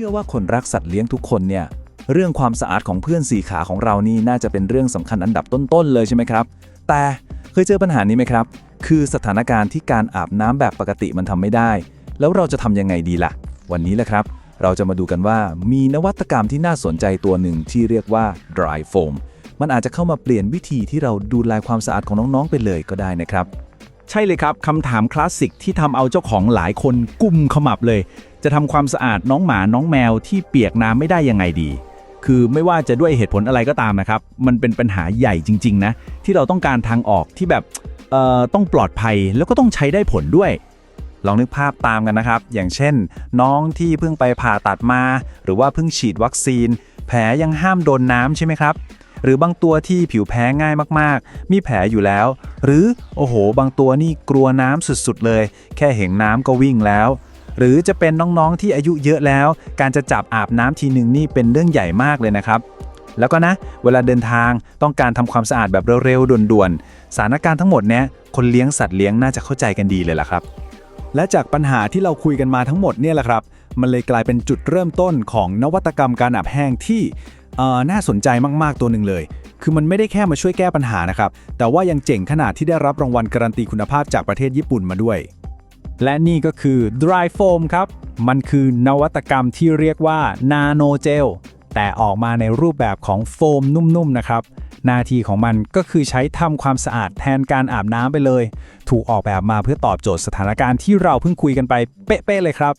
ชื่อว่าคนรักสัตว์เลี้ยงทุกคนเนี่ยเรื่องความสะอาดของเพื่อนสี่ขาของเรานี่น่าจะเป็นเรื่องสำคัญอันดับต้นๆเลยใช่ไหมครับ แต่เคยเจอปัญหานี้ไหมครับ คือสถานการณ์ที่การอาบน้ำแบบปกติมันทำไม่ได้ แล้วเราจะทำยังไงดีล่ะ วันนี้แหละครับ เราจะมาดูกันว่ามีนวัตกรรมที่น่าสนใจตัวหนึ่งที่เรียกว่า dry foam มันอาจจะเข้ามาเปลี่ยนวิธีที่เราดูแลความสะอาดของน้องๆไปเลยก็ได้นะครับ ใช่เลยครับคำถามคลาสสิกที่ทำเอาเจ้าของหลายคนกุมขมับเลย จะทำความสะอาดน้องหมาน้องแมวที่เปียกน้ำไม่ได้ยังไงดี คือไม่ว่าจะด้วยเหตุผลอะไรก็ตามนะครับ มันเป็นปัญหาใหญ่จริง ๆ นะ ที่เราต้องการทางออกที่แบบเอ่อต้องปลอดภัยแล้วก็ต้องใช้ได้ผลด้วย ลองนึกภาพตามกันนะครับ อย่างเช่น น้องที่เพิ่งไปผ่าตัดมา หรือว่าเพิ่งฉีดวัคซีน แผลยังห้ามโดนน้ำใช่ไหมครับ หรือบางตัวที่ผิวแพ้ง่ายมากๆ มีแผลอยู่แล้ว หรือโอ้โห บางตัวนี่กลัวน้ำสุดๆเลย แค่เห็นน้ำก็วิ่งแล้ว หรือจะเป็นน้องๆที่อายุเยอะแล้ว การจะจับอาบน้ำทีหนึ่งนี่เป็นเรื่องใหญ่มากเลยนะครับแล้วก็นะ เวลาเดินทางต้องการทำความสะอาดแบบเร็วๆด่วนๆสถานการณ์ทั้งหมดเนี้ยคนเลี้ยงสัตว์เลี้ยงน่าจะเข้าใจกันดีเลยล่ะครับ และจากปัญหาที่เราคุยกันมาทั้งหมดเนี่ยแหละครับ มันเลยกลายเป็นจุดเริ่มต้นของนวัตกรรมการอาบแห้งที่ น่าสนใจมากๆตัวหนึ่งเลย คือมันไม่ได้แค่มาช่วยแก้ปัญหานะครับ แต่ว่ายังเจ๋งขนาดที่ได้รับรางวัลการันตีคุณภาพจากประเทศญี่ปุ่นมาด้วย และนี่ก็คือ dry foam ครับ มันคือนวัตกรรมที่เรียกว่า nano gel แต่ออกมาในรูปแบบของโฟมนุ่มๆนะครับหน้าที่ของมันก็คือใช้ทำความสะอาดแทนการอาบน้ำไปเลย ถูกออกแบบมาเพื่อตอบโจทย์สถานการณ์ที่เราเพิ่งคุยกันไปเป๊ะๆเลยครับ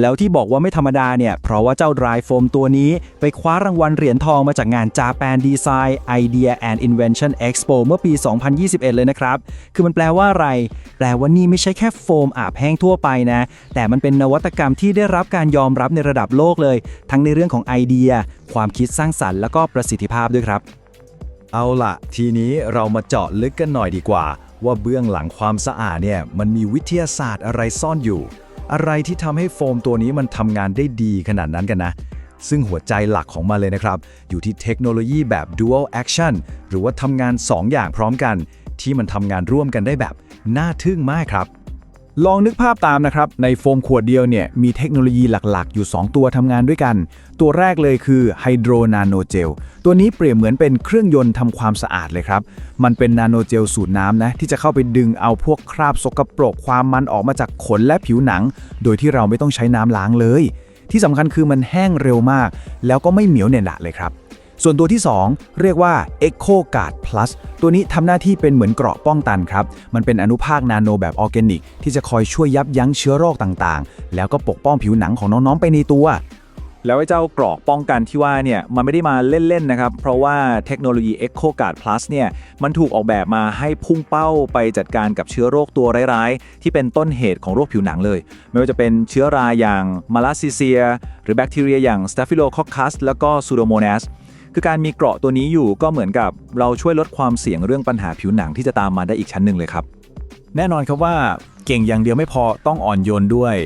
แล้วที่บอกว่าไม่ธรรมดาเนี่ย เพราะว่าเจ้า Dry Foam ตัวนี้ ไปคว้ารางวัลเหรียญทองมาจากงาน Japan Design Idea and Invention Expo เมื่อปี 2021 เลยนะครับ คือมันแปลว่าอะไร แปลว่านี่ไม่ใช่แค่โฟมอาบแห้งทั่วไปนะ แต่มันเป็นนวัตกรรมที่ได้รับการยอมรับในระดับโลกเลย ทั้งในเรื่องของไอเดีย ความคิดสร้างสรรค์ แล้วก็ประสิทธิภาพด้วยครับ เอาล่ะทีนี้เรามาเจาะลึกกันหน่อยดีกว่า ว่าเบื้องหลังความสะอาดเนี่ยมันมีวิทยาศาสตร์อะไรซ่อนอยู่ อะไรที่ทำให้โฟมตัวนี้มันทำงานได้ดีขนาดนั้นกันนะ ซึ่งหัวใจหลักของมันเลยนะครับ อยู่ที่เทคโนโลยีแบบ dual action หรือว่าทำงาน 2 อย่างพร้อมกัน ที่มันทำงานร่วมกันได้แบบน่าทึ่งมากครับ ลองนึกภาพตามนะครับ ในโฟมขวดเดียวเนี่ย มีเทคโนโลยีหลักๆ อยู่ 2 ตัวทำงานด้วยกัน ตัวแรกเลยคือไฮโดรนาโนเจลตัวนี้เปรียบเหมือนเป็นเครื่องยนต์ทำความสะอาดเลยครับ มันเป็นนาโนเจลสูตรน้ำนะ ที่จะเข้าไปดึงเอาพวกคราบสกปรกความมันออกมาจากขนและผิวหนัง โดยที่เราไม่ต้องใช้น้ำล้างเลย ที่สำคัญคือมันแห้งเร็วมาก แล้วก็ไม่เหนียวเหนยหนะเลยครับ ส่วนตัวที่ 2 เรียกว่า Echo Guard Plus ตัวนี้ทำหน้าที่เป็นเหมือนเกราะป้องกันครับ มันเป็นอนุภาคนาโนแบบออร์แกนิก ที่จะคอยช่วยยับยั้งเชื้อโรคต่างๆ แล้วก็ปกป้องผิวหนังของน้องๆไปในตัวแล้วไอ้เจ้ากรอกป้องกันที่ว่าเนี่ยมันไม่ได้มาเล่น ๆ นะครับ เพราะว่าเทคโนโลยี Echo Guard Plus เนี่ยมันถูกออกแบบมาให้พุ่งเป้าไปจัดการกับเชื้อโรคตัวร้ายๆ ที่เป็นต้นเหตุของโรคผิวหนังเลย ไม่ว่าจะเป็นเชื้อราอย่างมาลาซิเซีย หรือแบคทีเรียอย่าง Staphylococcus แล้วก็ Pseudomonas คือการมีเกราะตัวนี้อยู่ก็เหมือนกับเราช่วยลดความเสี่ยงเรื่องปัญหาผิวหนังที่จะตามมาได้อีกชั้นหนึ่งเลยครับ แน่นอนครับว่าเก่งอย่างเดียวไม่พอต้องอ่อนโยนด้วย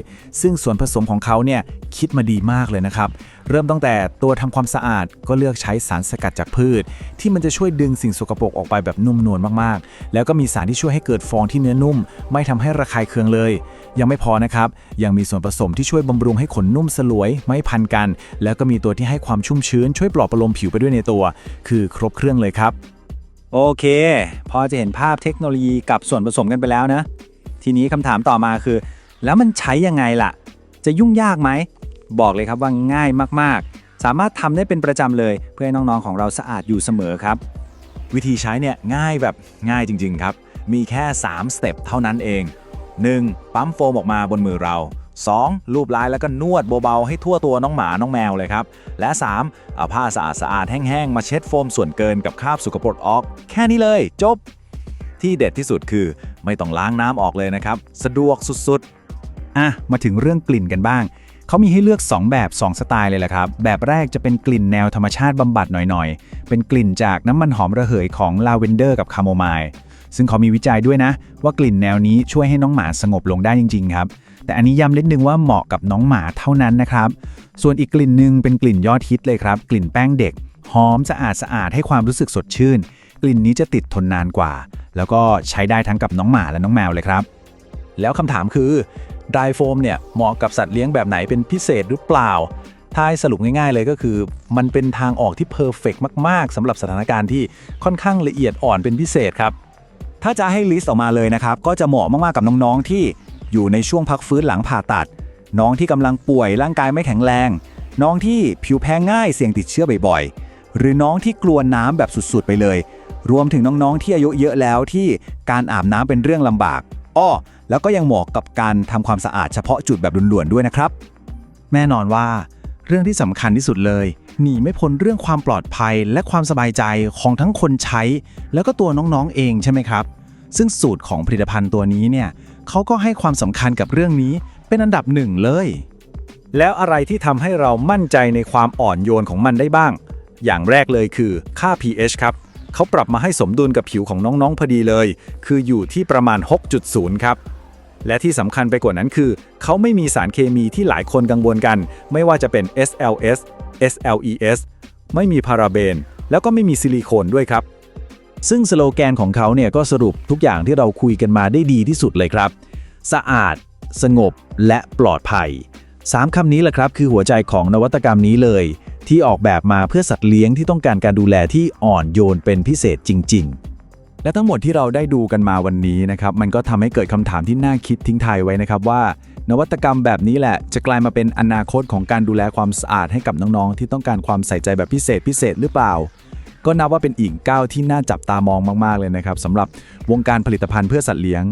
ซึ่งส่วนผสมของเขาเนี่ยคิดมาดีมากเลยนะครับ เริ่มตั้งแต่ตัวทำความสะอาดก็เลือกใช้สารสกัดจากพืช ที่มันจะช่วยดึงสิ่งสกปรกออกไปแบบนุ่มนวลมากๆ แล้วก็มีสารที่ช่วยให้เกิดฟองที่เนื้อนุ่ม ไม่ทำให้ระคายเคืองเลย ยังไม่พอนะครับ ยังมีส่วนผสมที่ช่วยบำรุงให้ขนนุ่มสลวย ไม่พันกัน แล้วก็มีตัวที่ให้ความชุ่มชื้นช่วยปลอบประโลมผิวไปด้วยในตัว คือครบเครื่องเลยครับ โอเค พอจะเห็นภาพเทคโนโลยีกับส่วนผสมกันไปแล้วนะ ทีนี้คำถามต่อมาคือ แล้วมันใช้ยังไงล่ะ จะยุ่งยากไหม บอกเลยครับว่าง่ายมากๆ สามารถทำได้เป็นประจำเลยเพื่อให้น้องๆของเราสะอาดอยู่เสมอครับ วิธีใช้เนี่ยง่ายแบบง่ายจริง ๆ ครับ มีแค่ 3 สเต็ปเท่านั้นเอง 1. ปั๊มโฟมออกมาบนมือเรา 2. ลูบลายแล้วก็นวดเบาๆให้ทั่วตัวน้องหมาน้องแมวเลยครับ และ 3. เอาผ้าสะอาดสะอาดๆแห้งๆ มาเช็ดโฟมส่วนเกินกับคราบสุกปรกออก แค่นี้เลยจบ ที่เด็ดที่สุดคือไม่ต้องล้างน้ำออกเลยนะครับ สะดวกสุดๆ อะ มาถึงเรื่องกลิ่นกันบ้าง เขามีให้เลือก 2 แบบ 2 สไตล์เลยแหละครับ แบบแรกจะเป็นกลิ่นแนวธรรมชาติบำบัดหน่อยๆ เป็นกลิ่นจากน้ำมันหอมระเหยของลาเวนเดอร์กับคาโมไมล์ซึ่งเขามีวิจัยด้วยนะ ว่ากลิ่นแนวนี้ช่วยให้น้องหมาสงบลงได้จริง ๆ ครับ แต่อันนี้ย้ำนิดนึงว่าเหมาะกับน้องหมาเท่านั้นนะครับ ส่วนอีกกลิ่นหนึ่งเป็นกลิ่นยอดฮิตเลยครับ กลิ่นแป้งเด็ก หอมสะอาดสะอาดให้ความรู้สึกสดชื่น กลิ่นนี้จะติดทนนานกว่า แล้วก็ใช้ได้ทั้งกับน้องหมาและน้องแมวเลยครับ แล้วคำถามคือไดโฟมเนี่ยเหมาะกับสัตว์เลี้ยงแบบไหนเป็นพิเศษหรือเปล่าถ้าให้สรุปง่ายๆเลยก็คือ มันเป็นทางออกที่เพอร์เฟกมากๆสำหรับสถานการณ์ที่ค่อนข้างละเอียดอ่อนเป็นพิเศษครับ ถ้าจะให้ลิสต์ออกมาเลยนะครับ ก็จะเหมาะมากๆกับน้องๆที่ อยู่ในช่วงพักฟื้นหลังผ่าตัด น้องที่กำลังป่วยร่างกายไม่แข็งแรง น้องที่ผิวแพ้ง่ายเสี่ยงติดเชื้อบ่อยๆ หรือน้องที่กลัวน้ำแบบสุดๆไปเลย รวมถึงน้องๆที่อายุเยอะแล้วที่การอาบน้ำเป็นเรื่องลำบากอ้อแล้วก็ยังเหมาะกับการทำความสะอาดเฉพาะจุดแบบด่วนๆด้วยนะครับ แน่นอนว่าเรื่องที่สำคัญที่สุดเลยหนีไม่พ้นเรื่องความปลอดภัยและความสบายใจของทั้งคนใช้ แล้วก็ตัวน้องๆเองใช่ไหมครับ ซึ่งสูตรของผลิตภัณฑ์ตัวนี้เนี่ยเขาก็ให้ความสำคัญกับเรื่องนี้เป็นอันดับหนึ่งเลย แล้วอะไรที่ทำให้เรามั่นใจในความอ่อนโยนของมันได้บ้าง อย่างแรกเลยคือค่า pH ครับเขาปรับมาให้สมดุลกับผิวของน้องๆพอดีเลย คืออยู่ที่ประมาณ 6.0 ครับและที่สำคัญไปกว่านั้นคือ เขาไม่มีสารเคมีที่หลายคนกังวลกัน ไม่ว่าจะเป็น SLS SLES ไม่มีพาราเบน แล้วก็ไม่มีซิลิโคนด้วยครับ ซึ่งสโลแกนของเขาเนี่ยก็สรุปทุกอย่างที่เราคุยกันมาได้ดีที่สุดเลยครับ สะอาด สงบ และปลอดภัย 3คำนี้แหละครับ คือหัวใจของนวัตกรรมนี้เลย ที่ออกแบบมาเพื่อสัตว์เลี้ยงที่ต้องการการดูแลที่อ่อนโยนเป็นพิเศษจริง ๆและทั้งหมดที่เราได้ดูกันมาวันนี้นะครับ มันก็ทำให้เกิดคำถามที่น่าคิดทิ้งท้ายไว้นะครับว่า นวัตกรรมแบบนี้แหละ จะกลายมาเป็นอนาคตของการดูแลความสะอาดให้กับน้องๆ ที่ต้องการความใส่ใจแบบพิเศษพิเศษหรือเปล่า ก็นับว่าเป็นอีกก้าวที่น่าจับตามองมาก ๆ เลยนะครับสำหรับวงการผลิตภัณฑ์เพื่อสัตว์เลี้ยง